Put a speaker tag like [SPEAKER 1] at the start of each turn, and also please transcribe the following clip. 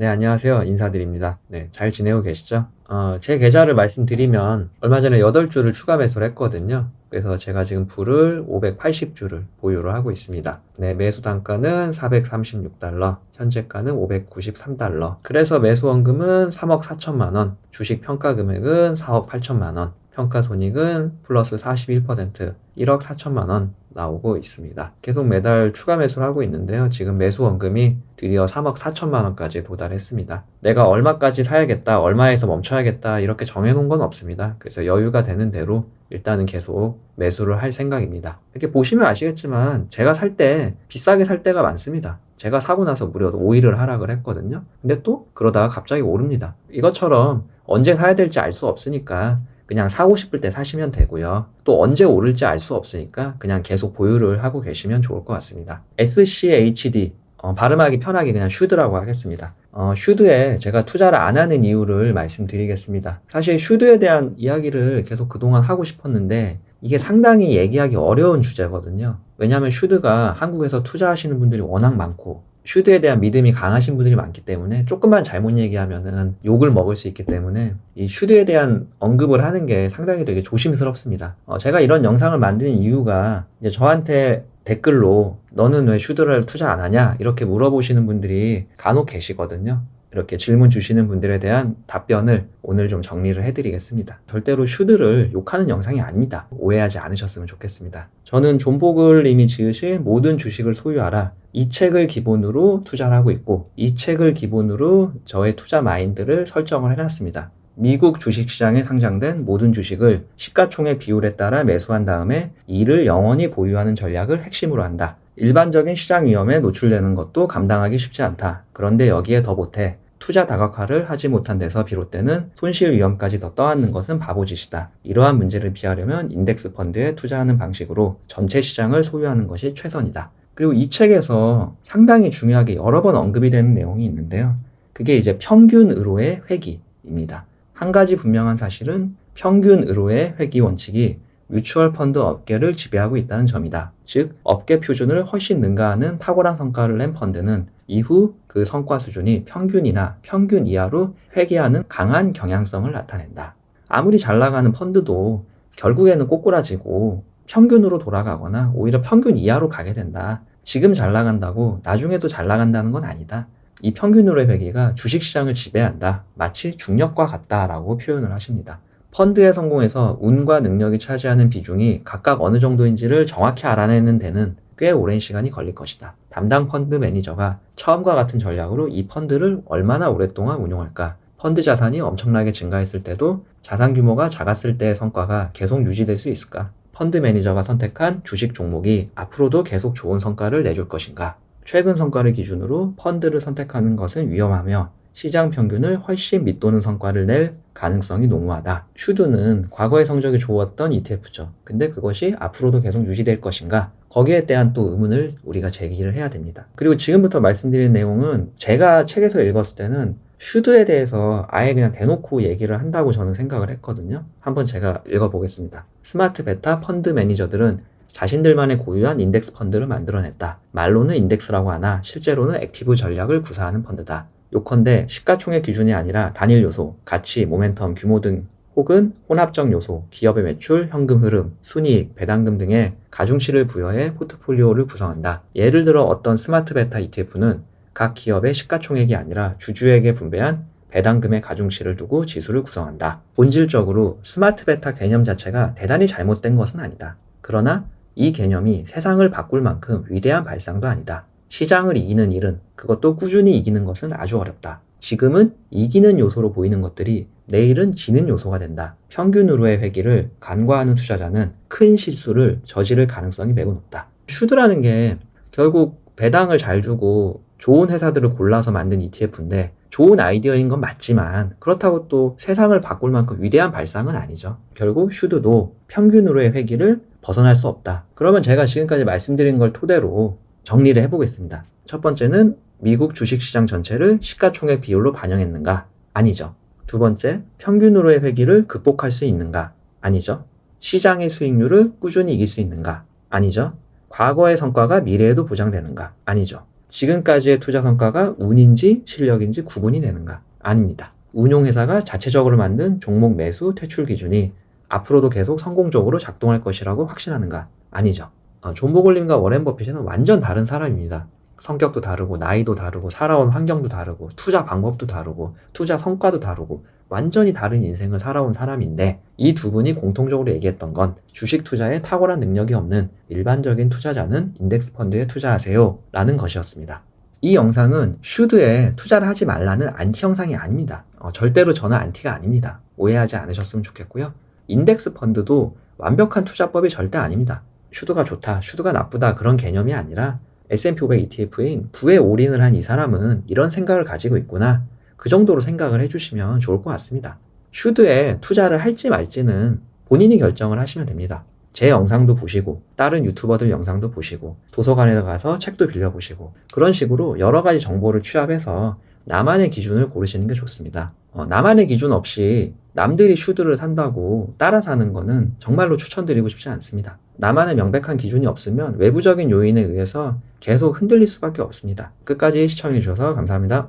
[SPEAKER 1] 네, 안녕하세요. 인사드립니다. 네, 잘 지내고 계시죠? 어, 제 계좌를 말씀드리면 얼마 전에 8주를 추가 매수를 했거든요. 그래서 제가 지금 불을 580주를 보유를 하고 있습니다. 네, 매수 단가는 436달러, 현재가는 593달러. 그래서 매수 원금은 3억 4천만 원, 주식 평가 금액은 4억 8천만 원, 평가 손익은 플러스 41%, 1억 4천만 원 나오고 있습니다. 계속 매달 추가 매수를 하고 있는데요. 지금 매수 원금이 드디어 3억 4천만 원까지 도달했습니다. 내가 얼마까지 사야겠다, 얼마에서 멈춰야겠다 이렇게 정해놓은 건 없습니다. 그래서 여유가 되는 대로 일단은 계속 매수를 할 생각입니다. 이렇게 보시면 아시겠지만 제가 살 때 비싸게 살 때가 많습니다. 제가 사고 나서 무려 5일을 하락을 했거든요. 근데 또 그러다가 갑자기 오릅니다. 이것처럼 언제 사야 될지 알 수 없으니까 그냥 사고 싶을 때 사시면 되고요. 또 언제 오를지 알 수 없으니까 그냥 계속 보유를 하고 계시면 좋을 것 같습니다. SCHD 어, 발음하기 편하게 그냥 슈드라고 하겠습니다. 어, 슈드에 제가 투자를 안 하는 이유를 말씀드리겠습니다. 사실 슈드에 대한 이야기를 계속 그동안 하고 싶었는데 이게 상당히 얘기하기 어려운 주제거든요. 왜냐하면 슈드가 한국에서 투자하시는 분들이 워낙 많고 슈드에 대한 믿음이 강하신 분들이 많기 때문에 조금만 잘못 얘기하면은 욕을 먹을 수 있기 때문에 이 슈드에 대한 언급을 하는 게 상당히 되게 조심스럽습니다. 어, 제가 이런 영상을 만드는 이유가 이제 저한테 댓글로 너는 왜 슈드를 투자 안 하냐 이렇게 물어보시는 분들이 간혹 계시거든요. 이렇게 질문 주시는 분들에 대한 답변을 오늘 좀 정리를 해드리겠습니다. 절대로 슈드를 욕하는 영상이 아닙니다. 오해하지 않으셨으면 좋겠습니다. 저는 존보글님이 지으신 모든 주식을 소유하라 이 책을 기본으로 투자를 하고 있고 이 책을 기본으로 저의 투자 마인드를 설정을 해놨습니다. 미국 주식시장에 상장된 모든 주식을 시가총액 비율에 따라 매수한 다음에 이를 영원히 보유하는 전략을 핵심으로 한다. 일반적인 시장 위험에 노출되는 것도 감당하기 쉽지 않다. 그런데 여기에 더 못해 투자 다각화를 하지 못한 데서 비롯되는 손실 위험까지 더 떠안는 것은 바보짓이다. 이러한 문제를 피하려면 인덱스 펀드에 투자하는 방식으로 전체 시장을 소유하는 것이 최선이다. 그리고 이 책에서 상당히 중요하게 여러 번 언급이 되는 내용이 있는데요. 그게 이제 평균으로의 회기입니다. 한 가지 분명한 사실은 평균으로의 회기 원칙이 뮤추얼 펀드 업계를 지배하고 있다는 점이다. 즉, 업계 표준을 훨씬 능가하는 탁월한 성과를 낸 펀드는 이후 그 성과 수준이 평균이나 평균 이하로 회귀하는 강한 경향성을 나타낸다. 아무리 잘 나가는 펀드도 결국에는 꼬꾸라지고 평균으로 돌아가거나 오히려 평균 이하로 가게 된다. 지금 잘 나간다고 나중에도 잘 나간다는 건 아니다. 이 평균으로의 회귀가 주식시장을 지배한다. 마치 중력과 같다라고 표현을 하십니다. 펀드의 성공에서 운과 능력이 차지하는 비중이 각각 어느 정도인지를 정확히 알아내는 데는 꽤 오랜 시간이 걸릴 것이다. 담당 펀드 매니저가 처음과 같은 전략으로 이 펀드를 얼마나 오랫동안 운용할까? 펀드 자산이 엄청나게 증가했을 때도 자산 규모가 작았을 때의 성과가 계속 유지될 수 있을까? 펀드 매니저가 선택한 주식 종목이 앞으로도 계속 좋은 성과를 내줄 것인가? 최근 성과를 기준으로 펀드를 선택하는 것은 위험하며 시장 평균을 훨씬 밑도는 성과를 낼 가능성이 농후하다. 슈드는 과거의 성적이 좋았던 ETF죠. 근데 그것이 앞으로도 계속 유지될 것인가? 거기에 대한 또 의문을 우리가 제기를 해야 됩니다. 그리고 지금부터 말씀드릴 내용은 제가 책에서 읽었을 때는 슈드에 대해서 아예 그냥 대놓고 얘기를 한다고 저는 생각을 했거든요. 한번 제가 읽어보겠습니다. 스마트 베타 펀드 매니저들은 자신들만의 고유한 인덱스 펀드를 만들어냈다. 말로는 인덱스라고 하나 실제로는 액티브 전략을 구사하는 펀드다. 요컨대 시가총액 기준이 아니라 단일 요소, 가치, 모멘텀, 규모 등 혹은 혼합적 요소, 기업의 매출, 현금 흐름, 순이익, 배당금 등의 가중치를 부여해 포트폴리오를 구성한다. 예를 들어 어떤 스마트 베타 ETF는 각 기업의 시가총액이 아니라 주주에게 분배한 배당금의 가중치를 두고 지수를 구성한다. 본질적으로 스마트 베타 개념 자체가 대단히 잘못된 것은 아니다. 그러나 이 개념이 세상을 바꿀 만큼 위대한 발상도 아니다. 시장을 이기는 일은 그것도 꾸준히 이기는 것은 아주 어렵다. 지금은 이기는 요소로 보이는 것들이 내일은 지는 요소가 된다. 평균으로의 회기를 간과하는 투자자는 큰 실수를 저지를 가능성이 매우 높다. 슈드라는 게 결국 배당을 잘 주고 좋은 회사들을 골라서 만든 ETF인데 좋은 아이디어인 건 맞지만 그렇다고 또 세상을 바꿀 만큼 위대한 발상은 아니죠. 결국 슈드도 평균으로의 회기를 벗어날 수 없다. 그러면 제가 지금까지 말씀드린 걸 토대로 정리를 해보겠습니다. 첫 번째는 미국 주식시장 전체를 시가총액 비율로 반영했는가? 아니죠. 두 번째, 평균으로의 회기를 극복할 수 있는가? 아니죠. 시장의 수익률을 꾸준히 이길 수 있는가? 아니죠. 과거의 성과가 미래에도 보장되는가? 아니죠. 지금까지의 투자 성과가 운인지 실력인지 구분이 되는가? 아닙니다. 운용회사가 자체적으로 만든 종목 매수 퇴출 기준이 앞으로도 계속 성공적으로 작동할 것이라고 확신하는가? 아니죠. 어, 존 보글님과 워렌 버핏은 완전 다른 사람입니다. 성격도 다르고 나이도 다르고 살아온 환경도 다르고 투자 방법도 다르고 투자 성과도 다르고 완전히 다른 인생을 살아온 사람인데 이 두 분이 공통적으로 얘기했던 건 주식 투자에 탁월한 능력이 없는 일반적인 투자자는 인덱스 펀드에 투자하세요 라는 것이었습니다. 이 영상은 슈드에 투자를 하지 말라는 안티 영상이 아닙니다. 어, 절대로 저는 안티가 아닙니다. 오해하지 않으셨으면 좋겠고요. 인덱스 펀드도 완벽한 투자법이 절대 아닙니다. 슈드가 좋다, 슈드가 나쁘다 그런 개념이 아니라 S&P 500 ETF인 부에 올인을 한 이 사람은 이런 생각을 가지고 있구나. 그 정도로 생각을 해주시면 좋을 것 같습니다. 슈드에 투자를 할지 말지는 본인이 결정을 하시면 됩니다. 제 영상도 보시고, 다른 유튜버들 영상도 보시고, 도서관에 가서 책도 빌려보시고, 그런 식으로 여러 가지 정보를 취합해서 나만의 기준을 고르시는 게 좋습니다. 어, 나만의 기준 없이 남들이 슈드를 산다고 따라 사는 거는 정말로 추천드리고 싶지 않습니다. 나만의 명백한 기준이 없으면 외부적인 요인에 의해서 계속 흔들릴 수밖에 없습니다. 끝까지 시청해주셔서 감사합니다.